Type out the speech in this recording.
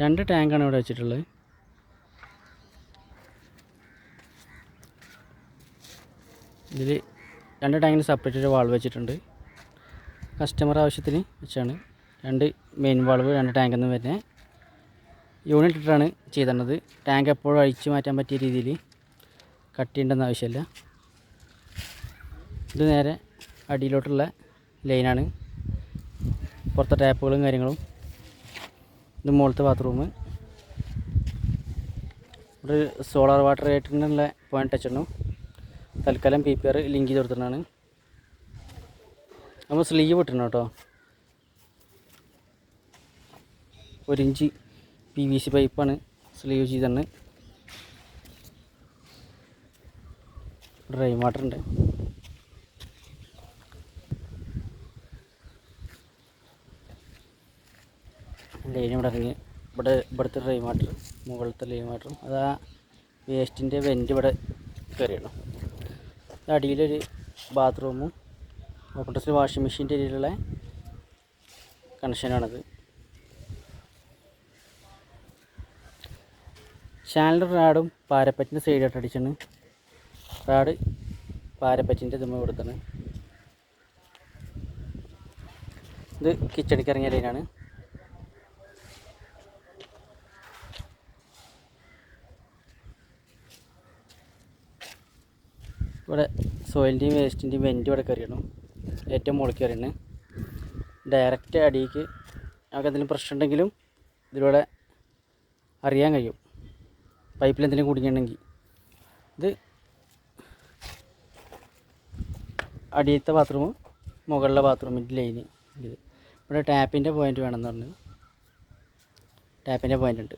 രണ്ട് ടാങ്കാണ് ഇവിടെ വെച്ചിട്ടുള്ളത്. ഇതിൽ രണ്ട് ടാങ്കിന് സെപ്പറേറ്റ് ഒരു വാൾവ് വെച്ചിട്ടുണ്ട്. കസ്റ്റമർ ആവശ്യത്തിന് വെച്ചാണ്. രണ്ട് മെയിൻ വാൾവ് രണ്ട് ടാങ്കിൽ നിന്ന് വരുന്നത് യൂണിറ്റ് ഇട്ടിട്ടാണ് ചെയ്തേണ്ടത്. ടാങ്ക് എപ്പോഴും അഴിച്ചു മാറ്റാൻ പറ്റിയ രീതിയിൽ കട്ട് ചെയ്യേണ്ടെന്ന് ആവശ്യമില്ല. ഇത് നേരെ അടിയിലോട്ടുള്ള ലൈനാണ് പുറത്തെ ടാപ്പുകളും കാര്യങ്ങളും ഇത് മുകളിലത്തെ ബാത്റൂം ഇവിടെ സോളാർ വാട്ടർ റേറ്റിനുള്ള പോയിന്റ് ടച്ച് ഇടണം തൽക്കാലം പി പി ആർ ലിങ്ക് ചെയ്ത് കൊടുത്തിട്ടാണ് നമ്മൾ സ്ലീവ് ഇട്ടിരുന്നു കേട്ടോ. ഒരു ഇഞ്ച് പി വി സി പൈപ്പാണ് സ്ലീവ് ചെയ്തിട്ടുണ്ട് ഡ്രൈ വാട്ടർ ഉണ്ട്. ലൈൻ ഇവിടെ ഇറങ്ങി. ഇവിടെ ഇവിടുത്തെ ഡ്രൈ വാട്ടർ മുകളിലത്തെ ലൈൻ വാട്ടറും. അത് ആ വേസ്റ്റിന്റെ വെന്റ് ഇവിടെ കയറിയണം അടിയിലൊരു ബാത്റൂമും ഓപ്പൺ ഡ്രസ്സിൽ വാഷിംഗ് മെഷീന്റെ ഇടയിലുള്ള കണക്ഷനാണത് ചാനൽ റാഡും പാരപ്പറ്റിന്റെ സൈഡായിട്ട് അടിച്ചാണ്. റാഡ് പാരപ്പറ്റിന്റെ ഇതുമ്മ കൊടുത്താണ്. ഇത് കിച്ചണിക്ക് ഇറങ്ങിയ ലൈനാണ്. ഇവിടെ സോയിലിന്റെയും വേസ്റ്റിന്റെയും വെന്റ് ഇവിടെ കയറിയണം ഏറ്റവും മുകളിൽ കയറിയാണ് ഡയറക്റ്റ് അടിയിലേക്ക് നമുക്ക് എന്തെങ്കിലും പ്രശ്നം ഉണ്ടെങ്കിലും ഇതിലൂടെ അറിയാൻ കഴിയും. പൈപ്പിൽ എന്തെങ്കിലും കുടുങ്ങിയിട്ടുണ്ടെങ്കിൽ. ഇത് അടിയത്തെ ബാത്റൂം മുകളിലെ ബാത്റൂമിന്റെ ലൈന് ഇത് ഇവിടെ ടാപ്പിന്റെ പോയിന്റ് വേണമെന്ന് പറഞ്ഞു. ടാപ്പിന്റെ പോയിന്റ് ഉണ്ട്.